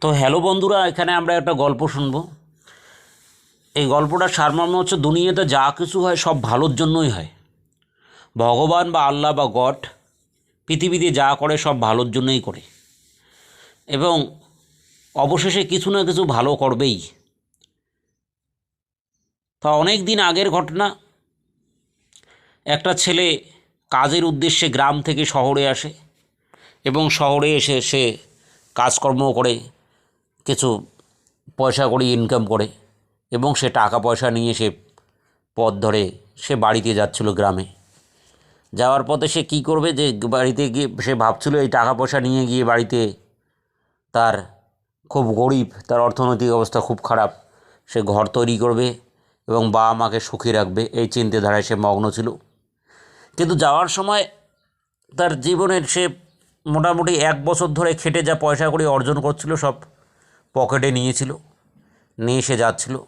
তো হ্যালো বন্ধুরা, এখানে আমরা একটা গল্প শুনব। এই গল্পটার সারমর্ম হচ্ছে, দুনিয়াতে যা কিছু হয় সব ভালোর জন্যই হয়। ভগবান বা আল্লাহ বা গড পৃথিবীতে যা করে সব ভালোর জন্যই করে। এবং অবশেষে কিছু না কিছু ভালো করবেই। তা অনেক দিন আগের ঘটনা। একটা ছেলে কাজের উদ্দেশ্যে গ্রাম থেকে শহরে আসে এবং শহরে এসে সে কাজকর্ম করে। কিছু পয়সা করে ইনকাম করে এবং সে টাকা পয়সা নিয়ে সে পথ ধরে সে বাড়িতে যাচ্ছিল গ্রামে। যাওয়ার পথে সে কী করবে যে বাড়িতে গিয়ে সে ভাবছিল এই টাকা পয়সা নিয়ে গিয়ে বাড়িতে তার খুব গরিব, তার অর্থনৈতিক অবস্থা খুব খারাপ, সে ঘর তৈরি করবে এবং বাবা মাকে সুখী রাখবে, এই চিন্তাধারায় সে মগ্ন ছিল। কিন্তু যাওয়ার সময় তার জীবনের সে মোটামুটি এক বছর ধরে খেটে যা পয়সা করে অর্জন করছিল সব পকেটে নিয়েছিল, নিয়ে এসে যাচ্ছিল।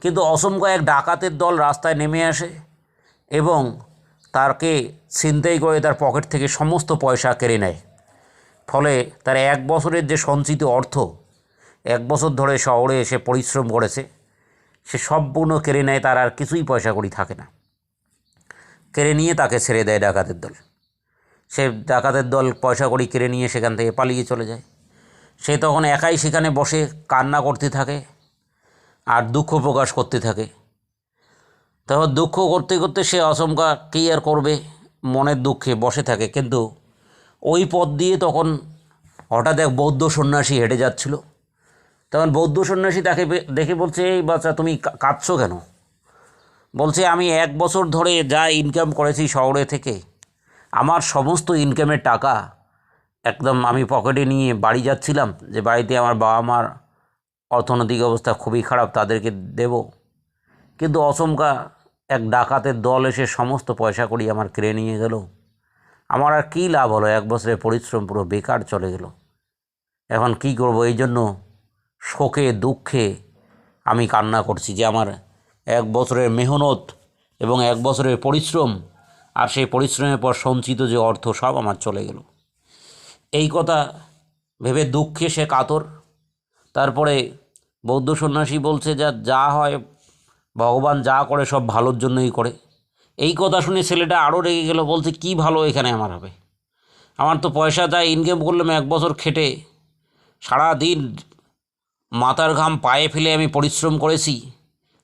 কিন্তু অসংখ্য এক ডাকাতের দল রাস্তায় নেমে আসে এবং তাকে ছিনতাই করে তার পকেট থেকে সমস্ত পয়সা কেড়ে নেয়। ফলে তার এক বছরের যে সঞ্চিত অর্থ, এক বছর ধরে শহরে এসে পরিশ্রম করেছে, সে সম্পূর্ণ কেড়ে নেয়, তার আর কিছুই পয়সা করি থাকে না। কেড়ে নিয়ে তাকে ছেড়ে দেয় ডাকাতের দল। সে ডাকাতের দল পয়সা কড়ি কেড়ে নিয়ে সেখান থেকে পালিয়ে চলে যায়। সে তখন একাই সেখানে বসে কান্না করতে থাকে আর দুঃখ প্রকাশ করতে থাকে। তখন দুঃখ করতে করতে সে আচমকা কী আর করবে? মনের দুঃখে বসে থাকে। কিন্তু ওই পথ দিয়ে তখন হঠাৎ এক বৌদ্ধ সন্ন্যাসী হেঁটে যাচ্ছিল। তখন বৌদ্ধ সন্ন্যাসী তাকে দেখে বলছে, এই বাচ্চা তুমি কাঁদছো কেন? বলছে, আমি এক বছর ধরে যা ইনকাম করেছি শহরে থেকে, আমার সমস্ত ইনকামের টাকা একদম আমি পকেটে নিয়ে বাড়ি যাচ্ছিলাম যে বাড়িতে আমার বাবা মার অর্থনৈতিক অবস্থা খুবই খারাপ, তাদেরকে দেব। কিন্তু অসমকা এক ডাকাতের দল এসে সমস্ত পয়সা করি আমার কেড়ে নিয়ে গেল। আমার আর কী লাভ হলো? এক বছরের পরিশ্রম পুরো বেকার চলে গেল। এখন কি করব? এই জন্য শোকে, দুঃখে আমি কান্না করছি যে আমার এক বছরের মেহনত এবং এক বছরের পরিশ্রম আর সেই পরিশ্রমের পর সঞ্চিত যে অর্থ সব আমার চলে গেল। এই কথা ভেবে দুঃখে সে কাতর। তারপরে বৌদ্ধ সন্ন্যাসী বলছে যা যা হয়, ভগবান যা করে সব ভালোর জন্যই করে। এই কথা শুনে ছেলেটা আরও রেগে গেল, বলছে, কি ভালো এখানে আমার হবে? আমার তো পয়সা যা ইনকাম করলাম এক বছর খেটে সারা দিন মাথার ঘাম পায়ে ফেলে আমি পরিশ্রম করেছি,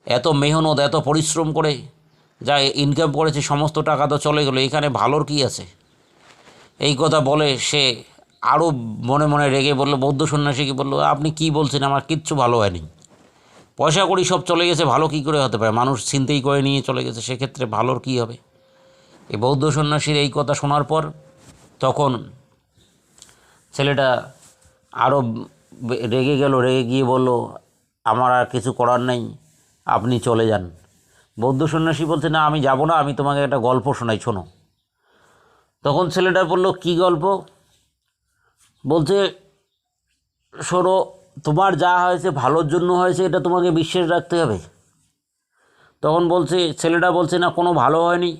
এত মেহনত, এত পরিশ্রম করে যা ইনকাম করেছি, সমস্ত টাকা তো চলে গেলো, এখানে ভালোর কি আছে? এই কথা বলে সে আরও মনে মনে রেগে বলল, বৌদ্ধ সন্ন্যাসীকে বলল, আপনি কি বলছেন? আমার কিচ্ছু ভালো হয়নি। পয়সা করি সব চলে গেছে, ভালো কী করে হতে পারে? মানুষ চিন্তাই করে নিয়ে চলে গেছে, সেক্ষেত্রে ভালোর কী হবে? এই বৌদ্ধ সন্ন্যাসীর এই কথা শোনার পর তখন ছেলেটা আরও রেগে গেল, রেগে গিয়ে বলল, আমার আর কিছু করার নেই, আপনি চলে যান। বৌদ্ধ সন্ন্যাসী বলছে, না, আমি যাব না, আমি তোমাকে একটা গল্প শোনাই, শোনো। তখন ছেলেটা বলল, কি গল্প? বলছে, শোনো, তোমার যা হয়েছে ভালোর জন্য হয়েছে, এটা তোমাকে বিশ্বাস রাখতে হবে। তখন বলছে, ছেলেটা বলছে, না, কোনো ভালো হয়নি।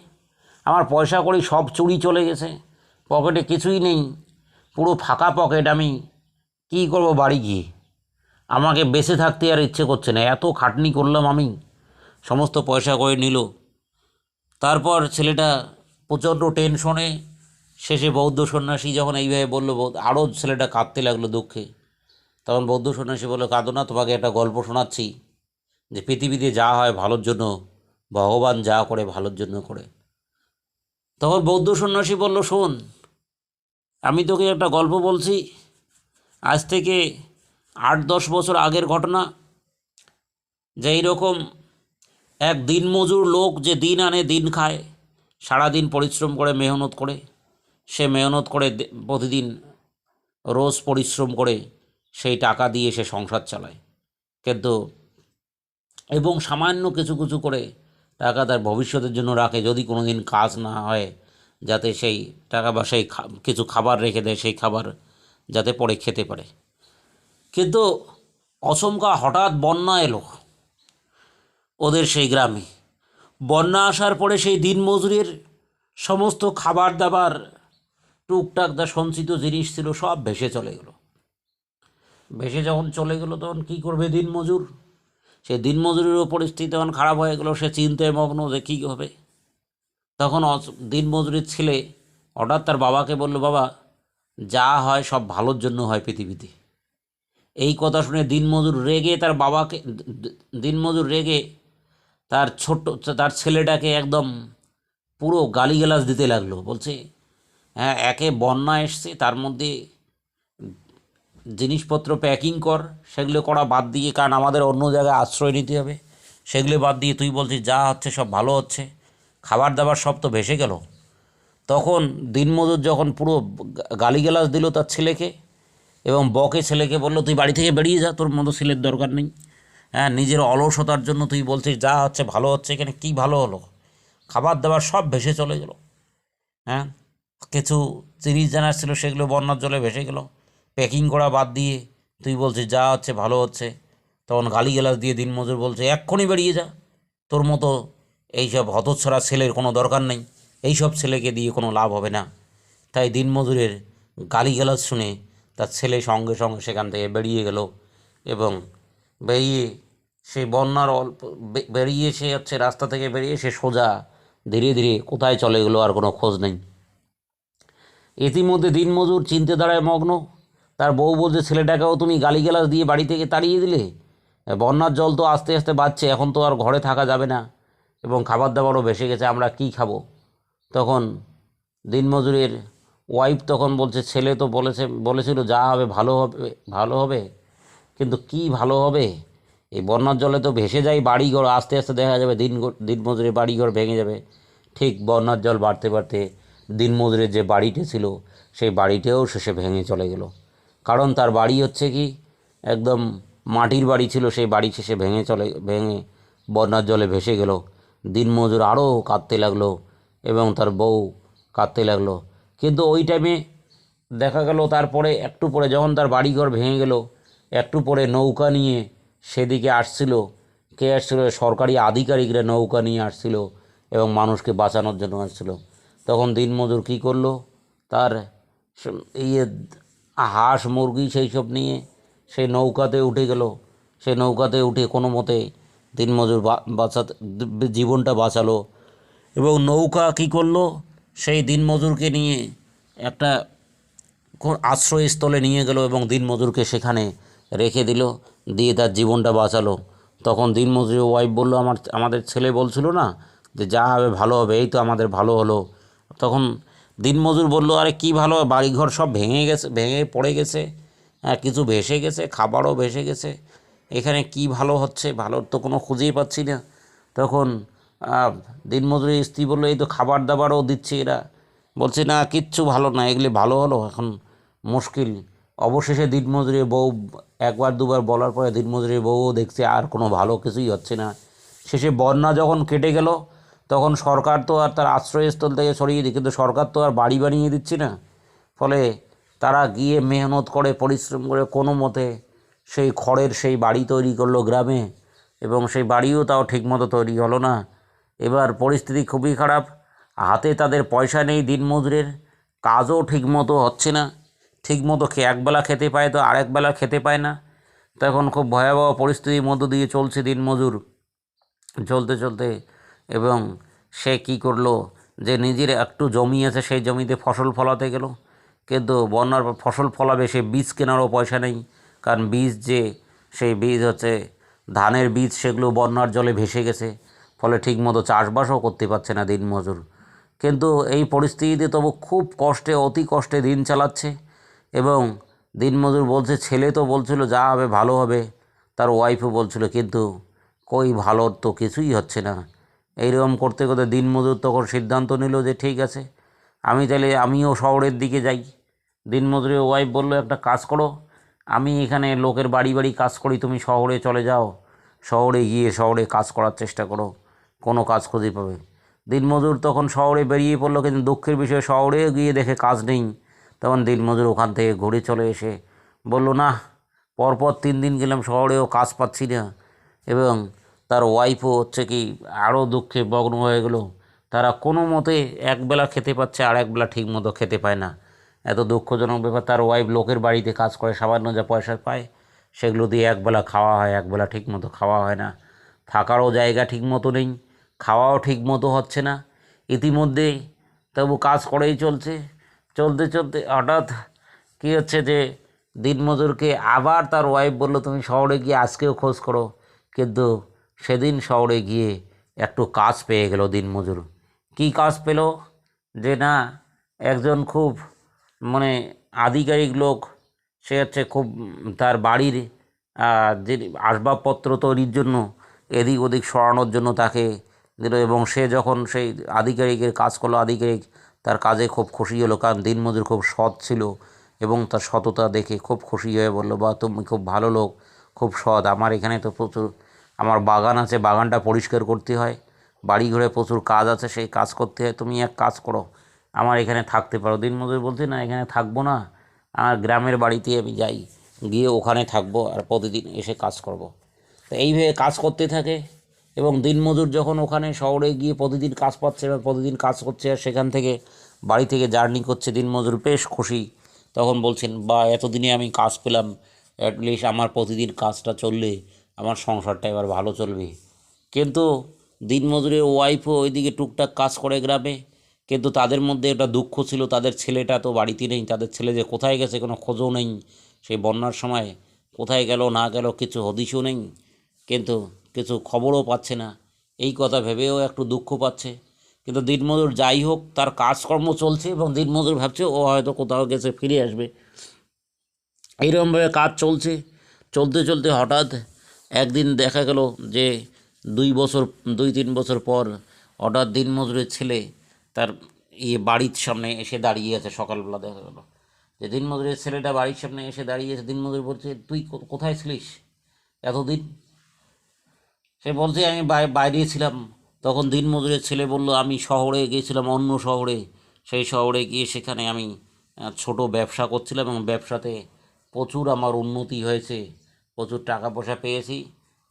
আমার পয়সা করি সব চুরি চলে গেছে। পকেটে কিছুই নেই। পুরো ফাঁকা পকেট আমি। কী করব বাড়ি গিয়ে? আমাকে বেঁচে থাকতে আর ইচ্ছে করছে না। এত খাটনি করলাম আমি। সমস্ত পয়সা করে নিল। তারপর ছেলেটা প্রচণ্ড টেনশনে শেষে বৌদ্ধ সন্ন্যাসী যখন এইভাবে বলল আরও ছেলেটা কাঁদতে লাগল দুঃখে। তখন বৌদ্ধ সন্ন্যাসী বলল, কাঁদো না, তোমাকে একটা গল্প শোনাচ্ছি যে পৃথিবীতে যা হয় ভালোর জন্য, ভগবান যা করে ভালোর জন্য করে। তখন বৌদ্ধ সন্ন্যাসী বলল, শোন, আমি তোকে একটা গল্প বলছি। আজ থেকে আট দশ বছর আগের ঘটনা। যে এইরকম এক দিনমজুর লোক যে দিন আনে, দিন খায়, সারাদিন পরিশ্রম করে, মেহনত করে সে মেহনত করে প্রতিদিন রোজ পরিশ্রম করে সেই টাকা দিয়ে সে সংসার চালায়। কিন্তু এবং সামান্য কিছু কিছু করে টাকা তার ভবিষ্যতের জন্য রাখে। যদি কোনো দিন কাজ না হয়, যাতে সেই টাকা বা সেই কিছু খাবার রেখে দেয়, সেই খাবার যাতে পরে খেতে পারে। কিন্তু অচমকা হঠাৎ বন্যা এলো ওদের সেই গ্রামে। বন্যা আসার পরে সেই দিনমজুরের সমস্ত খাবার দাবার টুকটাক যা সঞ্চিত জিনিস ছিল সব ভেসে চলে গেল। ভেসে যখন চলে গেলো, তখন কী করবে দিনমজুর? সে দিনমজুরেরও পরিস্থিতি তখন খারাপ হয়ে গেলো, সে চিন্তায় মগ্ন যে কী হবে? তখন দিনমজুরের ছেলে হঠাৎ তার বাবাকে বলল, বাবা, যা হয় সব ভালোর জন্য হয় পৃথিবীতে। এই কথা শুনে দিনমজুর রেগে তার বাবাকে, দিনমজুর রেগে তার ছোট্ট, তার ছেলেটাকে একদম পুরো গালিগালাজ দিতে লাগল। বলছে হ্যাঁ একে বন্যা এসছে, তার মধ্যে জিনিসপত্র প্যাকিং কর, সেগুলো করা বাদ দিয়ে, কারণ আমাদের অন্য জায়গায় আশ্রয় নিতে হবে। সেগুলো বাদ দিয়ে তুই বলছিস, যা হচ্ছে সব ভালো হচ্ছে। খাবার দাবার সব তো ভেসে গেল। তখন দিনমজুর যখন পুরো গালিগালাজ দিল তার ছেলেকে, এবং বকে ছেলেকে বলল, তুই বাড়ি থেকে বেরিয়ে যা, তোর মতো ছেলের দরকার নেই। হ্যাঁ নিজের অলসতার জন্য তুই বলছিস, যা হচ্ছে ভালো হচ্ছে, এখানে কী ভালো হলো? খাবার দাবার সব ভেসে চলে গেলো। হ্যাঁ কিছু জিনিস জানার ছিল, সেগুলো বন্যার জলে ভেসে গেলো। প্যাকিং করা বাদ দিয়ে তুই বলছিস, যা হচ্ছে, ভালো হচ্ছে। তখন গালি গালিগালাজ দিয়ে দিনমজুর বলছে, এক্ষুনি বেরিয়ে যা। তোর মতো এইসব হতচ্ছাড়া ছেলের কোনো দরকার নেই। এইসব ছেলেকে দিয়ে কোনো লাভ হবে না। তাই দিনমজুরের গালিগালাজ শুনে তার ছেলে সঙ্গে সঙ্গে সেখান থেকে বেরিয়ে গেল এবং বেরিয়ে সে বন্যার অল্প বেরিয়ে সে হচ্ছে রাস্তা থেকে বেরিয়ে সে সোজা ধীরে ধীরে কোথায় চলে গেলো আর কোনো খোঁজ নেই। ইতিমধ্যে দিনমজুর চিনতে দাঁড়ায় মগ্ন। তার বউ বলছে, ছেলেটাকেও তুমি গালিগালাজ দিয়ে বাড়ি থেকে তাড়িয়ে দিলে? বন্যার জল তো আস্তে আস্তে বাড়ছে, এখন তো আর ঘরে থাকা যাবে না এবং খাবার দাবারও ভেসে গেছে, আমরা কি খাব? তখন দিনমজুরের ওয়াইফ তখন বলছে, ছেলে তো বলেছে, বলেছিল যা হবে ভালো হবে ভালো হবে, কিন্তু কি ভালো হবে? এই বন্যার জলে তো ভেসে যায় বাড়িঘর, আস্তে আস্তে দেখা যাবে দিন দিনমজুরের বাড়িঘর ভেঙে যাবে। ঠিক, বন্যার জল বাড়তে বাড়তে দিনমজুরের যে বাড়িটি ছিল, সেই বাড়িটাও শেষে ভেঙে চলে গেল। কারণ তার বাড়ি হচ্ছে কি, একদম মাটির বাড়ি ছিল, সেই বাড়ি শেষে ভেঙে চলে, ভেঙে বন্যার জলে ভেসে গেল। দিনমজুর আরও কাঁদতে লাগল এবং তার বউ কাঁদতে লাগল। কিন্তু ওই টাইমে দেখা গেল, তারপরে একটু পরে যখন তার বাড়িঘর ভেঙে গেল, একটু পরে নৌকা নিয়ে সেদিকে আসছিল। কে আসছিল? সরকারি আধিকারিকরা নৌকা নিয়ে আসছিল এবং মানুষকে বাঁচানোর জন্য আসছিল। তখন দিনমজুর কী করল? তার ইয়ে হাঁস মুরগি সেই সব নিয়ে সেই নৌকাতে উঠে গেল। সেই নৌকাতে উঠে কোনো মতে দিনমজুর বাঁচাতে জীবনটা বাঁচালো। এবং নৌকা কী করল? সেই দিনমজুরকে নিয়ে একটা আশ্রয়স্থলে নিয়ে গেল এবং দিনমজুরকে সেখানে রেখে দিল, দিয়ে তার জীবনটা বাঁচালো। তখন দিনমজুর ওয়াইফ বলল, আমার, আমাদের ছেলে বলছিল না যে, যা হবে ভালো হবে, এই তো আমাদের ভালো হলো। তখন দিনমজুর বলল, আরে কী ভালো? বাড়িঘর সব ভেঙে গেছে, ভেঙে পড়ে গেছে হ্যাঁ কিছু ভেসে গেছে, খাবারও ভেসে গেছে, এখানে কি ভালো হচ্ছে, ভালোর তো কোনো খুঁজেই পাচ্ছি না। তখন দিনমজুরের স্ত্রী বলল, এই তো খাবার দাবারও দিচ্ছে এরা। বলছে, না, কিচ্ছু ভালো না, এগুলি ভালো হলো, এখন মুশকিল। অবশেষে দিনমজুরের বউ, একবার দুবার বলার পরে দিনমজুরের বউও দেখছে, আর কোনো ভালো কিছুই হচ্ছে না। শেষে বন্যা যখন কেটে গেল তখন সরকার তো আর তার আশ্রয়স্থল থেকে সরিয়ে দিই কিন্তু সরকার তো আর বাড়ি বানিয়ে দিচ্ছে না। ফলে তারা গিয়ে মেহনত করে, পরিশ্রম করে কোনো মতে সেই খড়ের সেই বাড়ি তৈরি করল গ্রামে, এবং সেই বাড়িও তাও ঠিকমতো তৈরি হলো না। এবার পরিস্থিতি খুবই খারাপ। হাতে তাদের পয়সা নেই দিনমজুরের, কাজও ঠিকমতো হচ্ছে না। ঠিকমতো একবেলা খেতে পায় তো আরেকবেলা খেতে পায় না। তখন খুব ভয়াবহ পরিস্থিতির মধ্য দিয়ে চলছে দিনমজুর। চলতে চলতে এবং সে কি করল? যে নিজের একটু জমি আছে, সেই জমিতে ফসল ফলাতে গেল। কিন্তু বন্যার ফসল ফলাবে, সে বীজ কেনারও পয়সা নেই। কারণ বীজ যে, সেই বীজ হচ্ছে ধানের বীজ, সেগুলো বন্যার জলে ভেসে গেছে। ফলে ঠিকমতো চাষবাসও করতে পারছে না দিনমজুর। কিন্তু এই পরিস্থিতিতে তবু খুব কষ্টে, অতি কষ্টে দিন চালাচ্ছে। এবং দিনমজুর বলছে, ছেলে তো বলছিল যা হবে ভালো হবে। তার ওয়াইফও বলছিল, কিন্তু কই ভালোর তো কিছুই হচ্ছে না। এইরকম করতে করতে দিনমজুর তখন সিদ্ধান্ত নিল যে ঠিক আছে, আমি তাহলে আমিও শহরের দিকে যাই। দিনমজুরের ওয়াইফ বলল, একটা কাজ করো, আমি এখানে লোকের বাড়ি বাড়ি কাজ করি, তুমি শহরে চলে যাও, শহরে গিয়ে শহরে কাজ করার চেষ্টা করো, কোনো কাজ খুঁজে পাবে। দিনমজুর তখন শহরে বেরিয়ে পড়ল, কিন্তু দুঃখের বিষয়ে, শহরে গিয়ে দেখে কাজ নেই। তখন দিনমজুর ওখান থেকে ঘুরে চলে এসে বলল, না, পরপর তিন দিন গেলাম, শহরেও কাজ পাচ্ছি না। এবং তার ওয়াইফও হচ্ছে কি আরও দুঃখে মগ্ন হয়ে গেলো। তারা কোনো মতে একবেলা খেতে পাচ্ছে আর একবেলা ঠিক মতো খেতে পায় না। এত দুঃখজনক ব্যাপার, তার ওয়াইফ লোকের বাড়িতে কাজ করে, সামান্য যা পয়সা পায়, সেগুলো দিয়ে একবেলা খাওয়া হয় একবেলা ঠিক মতো খাওয়া হয় না। থাকারও জায়গা ঠিক মতো নেই, খাওয়াও ঠিক মতো হচ্ছে না। ইতিমধ্যে তবু কাজ করেই চলছে। চলতে চলতে হঠাৎ কী হচ্ছে যে দিনমজুরকে আবার তার ওয়াইফ বলল, তুমি শহরে গিয়ে আজকেও খোঁজ করো। কিন্তু সেদিন শহরে গিয়ে একটু কাজ পেয়ে গেল দিনমজুর। কী কাজ পেল? যে না, একজন খুব মানে আধিকারিক লোক, সে হচ্ছে খুব তার বাড়ির যে আসবাবপত্র তৈরির জন্য এদিক ওদিক সরানোর জন্য তাকে দিল এবং সে যখন সেই আধিকারিকের কাজ করল, আধিকারিক তার কাজে খুব খুশি হলো কারণ দিনমজুর খুব সৎ ছিল এবং তার সততা দেখে খুব খুশি হয়ে বলল বা তুমি খুব ভালো লোক, খুব সৎ। আমার এখানে তো প্রচুর আমার বাগান আছে, বাগানটা পরিষ্কার করতে হয়। বাড়ি ঘরে প্রচুর কাজ আছে, সেই কাজ করতে হয়। তুমি এক কাজ করো, আমার এখানে থাকতে পারো। দিনমজুর বলছে, না, এখানে থাকব না। আমার গ্রামের বাড়িতে আমি যাই, গিয়ে ওখানে থাকব আর প্রতিদিন এসে কাজ করব। তো এইভাবে কাজ করতে থাকে এবং দিনমজুর যখন ওখানে শহরে গিয়ে প্রতিদিন কাজ পাচ্ছে এবং প্রতিদিন কাজ করছে আর সেখান থেকে বাড়ি থেকে জার্নি করছে দিনমজুর বেশ খুশি। তখন বলছেন, বা, এতদিনে আমি কাজ পেলাম অ্যাটলিস্ট আমার প্রতিদিন কাজটা চললে আমার সংসারটা এবার ভালো চলবে। কিন্তু দিনমজুরের ওয়াইফও ওইদিকে টুকটাক কাজ করে গ্রামে। কিন্তু তাদের মধ্যে একটা দুঃখ ছিল, তাদের ছেলেটা তো বাড়িতে নেই, তাদের ছেলে যে কোথায় গেছে কোনো খোঁজও নেই। সেই বন্যার সময় কোথায় গেল, না গেল কিছু হদিশও নেই। কিন্তু কিছু খবরও পাচ্ছে না। এই কথা ভেবেও একটু দুঃখ পাচ্ছে। কিন্তু দিনমজুর যাই হোক, তার কাজকর্ম চলছে এবং দিনমজুর ভাবছে ও হয়তো কোথাও গেছে, ফিরে আসবে। এইরকমভাবে কাজ চলছে। চলতে চলতে হঠাৎ একদিন দেখা গেল যে দুই বছর, দুই, তিন বছর পর হঠাৎ দিনমজুরের ছেলে তার ইয়ে বাড়ির সামনে এসে দাঁড়িয়ে আছে, সকালবেলা দেখা গেলো। যে দিনমজুরের ছেলেটা বাড়ির সামনে এসে দাঁড়িয়ে আছে, দিনমজুর বলছে, তুই কোথায় ছিলিস এতদিন? সে বলছে, আমি বাইরে ছিলাম। তখন দিনমজুরের ছেলে বলল, আমি শহরে গিয়েছিলাম, অন্য শহরে। সেই শহরে গিয়ে সেখানে আমি ছোট ব্যবসা করছিলাম এবং ব্যবসাতে প্রচুর আমার উন্নতি হয়েছে। প্রচুর টাকা পয়সা পেয়েছি।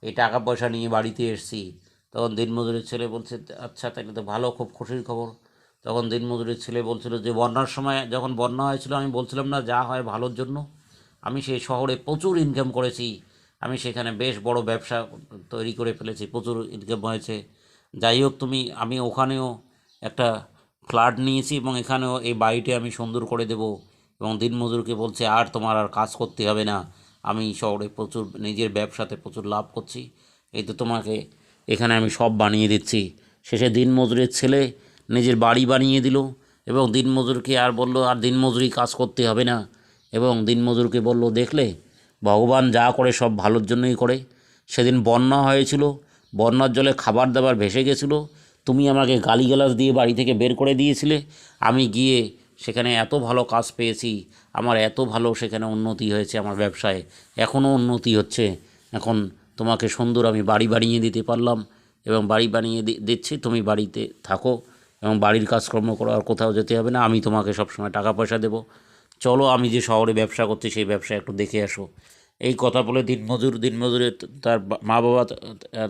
এই টাকা পয়সা নিয়ে বাড়িতে এসেছি। তখন দিনমজুরের ছেলে বলছে আচ্ছা তাহলে তো ভালো, খুব খুশির খবর। তখন দিনমজুরের ছেলে বলছিল যে, বন্যার সময় যখন বন্যা হয়েছিল, আমি বলছিলাম না, যা হয় ভালোর জন্য। আমি সেই শহরে প্রচুর ইনকাম করেছি। আমি সেখানে বেশ বড় ব্যবসা তৈরি করে ফেলেছি, প্রচুর ইনকাম হয়েছে। যাই হোক, তুমি, আমি ওখানেও একটা ফ্ল্যাট নিয়েছি এবং এখানেও এই বাড়িটি আমি সুন্দর করে দেব এবং দিনমজুরকে বলছে, আর তোমার আর কাজ করতে হবে না। আমি শহরে প্রচুর, নিজের ব্যবসাতে প্রচুর লাভ করছি। এই তো তোমাকে এখানে আমি সব বানিয়ে দিচ্ছি। শেষে দিনমজুরের ছেলে নিজের বাড়ি বানিয়ে দিল এবং দিনমজুরকে আর বলল, আর দিনমজুরি কাজ করতে হবে না। এবং দিনমজুরকে বলল, দেখলে ভগবান যা করে সব ভালোর জন্যই করে। সেদিন বন্যা হয়েছিল, বন্যার জলে খাবার দাবার ভেসে গেছিল। তুমি আমাকে গালিগালাজ দিয়ে বাড়ি থেকে বের করে দিয়েছিলে। আমি গিয়ে সেখানে এত ভালো কাজ পেয়েছি। আমার এত ভালো সেখানে উন্নতি হয়েছে আমার ব্যবসায়, এখনও উন্নতি হচ্ছে। এখন তোমাকে সুন্দর আমি বাড়ি বানিয়ে দিতে পারলাম এবং বাড়ি বানিয়ে দিচ্ছি, তুমি বাড়িতে থাকো এবং বাড়ির কাজকর্ম করো আর কোথাও যেতে হবে না, আমি তোমাকে সবসময় টাকা পয়সা দেবো। চলো আমি যে শহরে ব্যবসা করছি সেই ব্যবসা একটু দেখে আসো। এই কথা বলে দিনমজুর, দিনমজুরে তার মা বাবা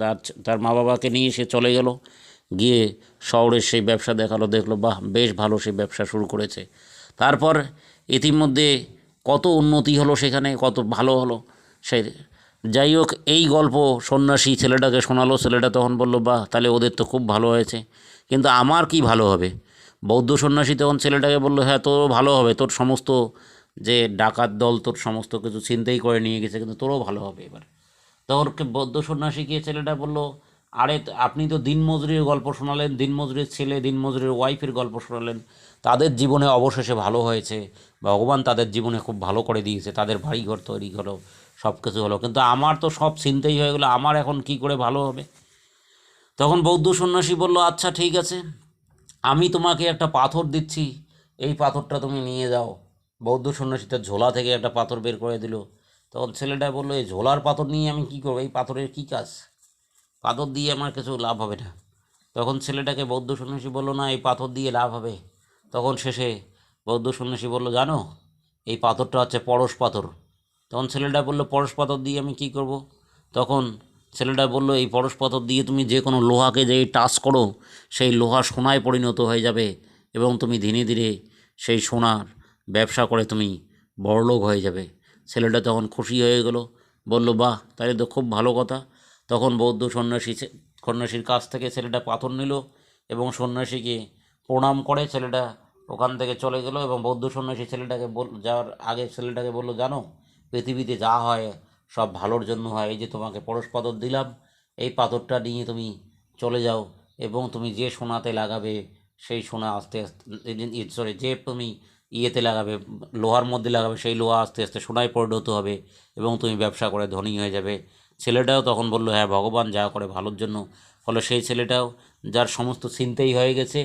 তার তার মা বাবাকে নিয়ে সে চলে গেল। গিয়ে শহরের সেই ব্যবসা দেখাল, দেখল, বাহ, বেশ ভালো সেই ব্যবসা শুরু করেছে। তারপর ইতিমধ্যে কত উন্নতি হলো সেখানে, কত ভালো হলো। সে যাই হোক, এই গল্প সন্ন্যাসী ছেলেটাকে শোনালো, ছেলেটা তখন বলল, বাহ, তাহলে ওদের তো খুব ভালো হয়েছে। কিন্তু আমার কি ভালো হবে? বৌদ্ধ সন্ন্যাসী তখন ছেলেটাকে বলল হ্যাঁ তোরও ভালো হবে, তোর সমস্ত যে ডাকাত দল, তোর সমস্ত কিছু চিন্তাই করে নিয়ে গেছে, কিন্তু তোরও ভালো হবে এবার। তখন বৌদ্ধ সন্ন্যাসী গিয়ে ছেলেটা বলল আরে আপনি তো দিনমজুরির গল্প শোনালেন দিনমজুরের ছেলে দিনমজুরের ওয়াইফের গল্প শোনালেন। তাদের জীবনে অবশেষে ভালো হয়েছে, ভগবান তাদের জীবনে খুব ভালো করে দিয়েছে, তাদের বাড়িঘর তৈরি হলো সব কিছু হলো। কিন্তু আমার তো সব চিন্তাই হয়ে গেলো, আমার এখন কি করে ভালো হবে? তখন বৌদ্ধ সন্ন্যাসী বলল আচ্ছা ঠিক আছে, আমি তোমাকে একটা পাথর দিচ্ছি, এই পাথরটা তুমি নিয়ে যাও। বৌদ্ধ সন্ন্যাসী তার ঝোলা থেকে একটা পাথর বের করে দিল। তখন ছেলেটা বলল, এই ঝোলার পাথর নিয়ে আমি কী করব? এই পাথরের কী কাজ? পাথর দিয়ে আমার কিছু লাভ হবে না। তখন ছেলেটাকে বৌদ্ধ সন্ন্যাসী বলল, না, এই পাথর দিয়ে লাভ হবে। তখন শেষে বৌদ্ধ সন্ন্যাসী বলল, জানো, এই পাথরটা হচ্ছে পরশ পাথর। তখন ছেলেটা বলল, পরশ পাথর দিয়ে আমি কী করব? তখন ছেলেটা বলল, এই পরশ পাথর দিয়ে তুমি যে কোনো লোহাকে যে টাচ করো, সেই লোহা সোনায় পরিণত হয়ে যাবে এবং তুমি ধীরে ধীরে সেই সোনার ব্যবসা করে তুমি বড়লোক হয়ে যাবে। ছেলেটা তখন খুশি হয়ে গেলো, বলল, বাহ, তাহলে তো খুব ভালো কথা। তখন বৌদ্ধ সন্ন্যাসী সন্ন্যাসীর কাছ থেকে ছেলেটা পাথর নিল এবং সন্ন্যাসীকে প্রণাম করে ছেলেটা ওখান থেকে চলে গেল এবং বৌদ্ধ সন্ন্যাসী ছেলেটাকে বল যাওয়ার আগে ছেলেটাকে বলল, জানো, পৃথিবীতে যা হয় সব ভালোর জন্য হয়। এই যে তোমাকে পরশ পাথর দিলাম, এই পাথরটা নিয়ে তুমি চলে যাও এবং তুমি যে সোনাতে লাগাবে, সেই সোনা আস্তে আস্তে সরি যে তুমি ইয়েতে লাগাবে, লোহার মধ্যে লাগাবে, সেই লোহা আস্তে আস্তে সোনায় পরিণত হবে এবং তুমি ব্যবসা করে ধনী হয়ে যাবে। ছেলেটাও তখন বলল হ্যাঁ ভগবান যা করে ভালোর জন্য। ফলে সেই ছেলেটাও যার সমস্ত চিন্তাই হয়ে গেছে,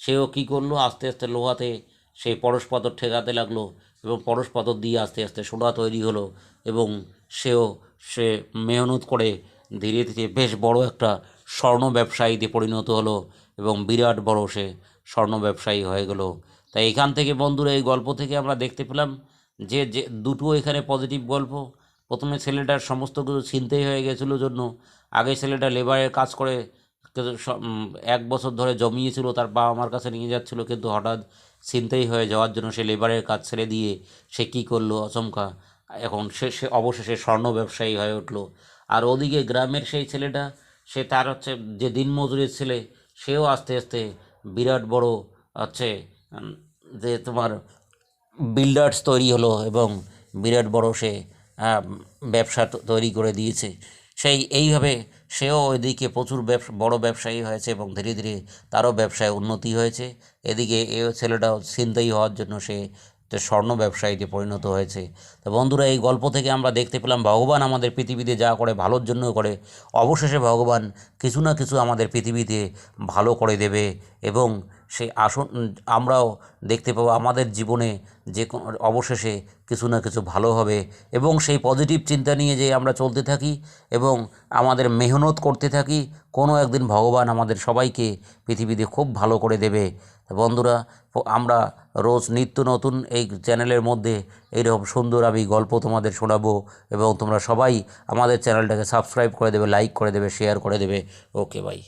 সেও কী করল? আস্তে আস্তে লোহাতে সেই পরশ পাথর ঠেকাতে লাগল এবং পরশ পাথর দিয়ে আস্তে আস্তে সোনা তৈরি হলো এবং সেও সে মেহনত করে ধীরে ধীরে বেশ বড় একটা স্বর্ণ ব্যবসায়ীতে পরিণত হলো এবং বিরাট বড় সে স্বর্ণ ব্যবসায়ী হয়ে গেল। তাই এখান থেকে বন্ধুরা, এই গল্প থেকে আমরা দেখতে পেলাম যে যে দুটো এখানে পজিটিভ গল্প প্রথমে ছেলেটার সমস্ত কিছু ছিনতেই হয়ে গেছিল জন্য। আগে ছেলেটা লেবারের কাজ করে এক বছর ধরে জমিয়েছিল, তার বাবা মার কাছে নিয়ে যাচ্ছিল, কিন্তু হঠাৎ ছিনতেই হয়ে যাওয়ার জন্য সে লেবারের কাজ ছেড়ে দিয়ে সে কী করল অচমকা? এখন সে সে অবশেষে স্বর্ণ ব্যবসায়ী হয়ে উঠল। আর ওদিকে গ্রামের সেই ছেলেটা, সে তার হচ্ছে যে দিনমজুরের ছেলে, সেও আস্তে আস্তে বিরাট বড় হচ্ছে যে তোমার বিল্ডার্স তৈরি হলো এবং বিরাট বড় সে ব্যবসা তৈরি করে দিয়েছে। সেই এইভাবে সেও এদিকে প্রচুর ব্যবসা, বড় ব্যবসায়ী হয়েছে এবং ধীরে ধীরে তারও ব্যবসায় উন্নতি হয়েছে। এদিকে এ ছেলেটাও ছিনতাই হওয়ার জন্য সে একটা স্বর্ণ ব্যবসায়ীতে পরিণত হয়েছে। তো বন্ধুরা, এই গল্প থেকে আমরা দেখতে পেলাম ভগবান আমাদের পৃথিবীতে যা করে ভালোর জন্য করে, অবশেষে ভগবান কিছু না কিছু আমাদের পৃথিবীতে ভালো করে দেবে এবং সেই আসন, আমরাও দেখতে পাবো আমাদের জীবনে যে অবশেষে কিছু না কিছু ভালো হবে এবং সেই পজিটিভ চিন্তা নিয়ে যে আমরা চলতে থাকি এবং আমাদের মেহনত করতে থাকি, কোনো একদিন ভগবান আমাদের সবাইকে পৃথিবীতে খুব ভালো করে দেবে। বন্ধুরা আমরা রোজ নিত্য নতুন এই চ্যানেলের মধ্যে এইরকম সুন্দর আমি গল্প তোমাদের শোনাবো এবং তোমরা সবাই আমাদের চ্যানেলটাকে সাবস্ক্রাইব করে দেবে, লাইক করে দেবে, শেয়ার করে দেবে। Okay, bye.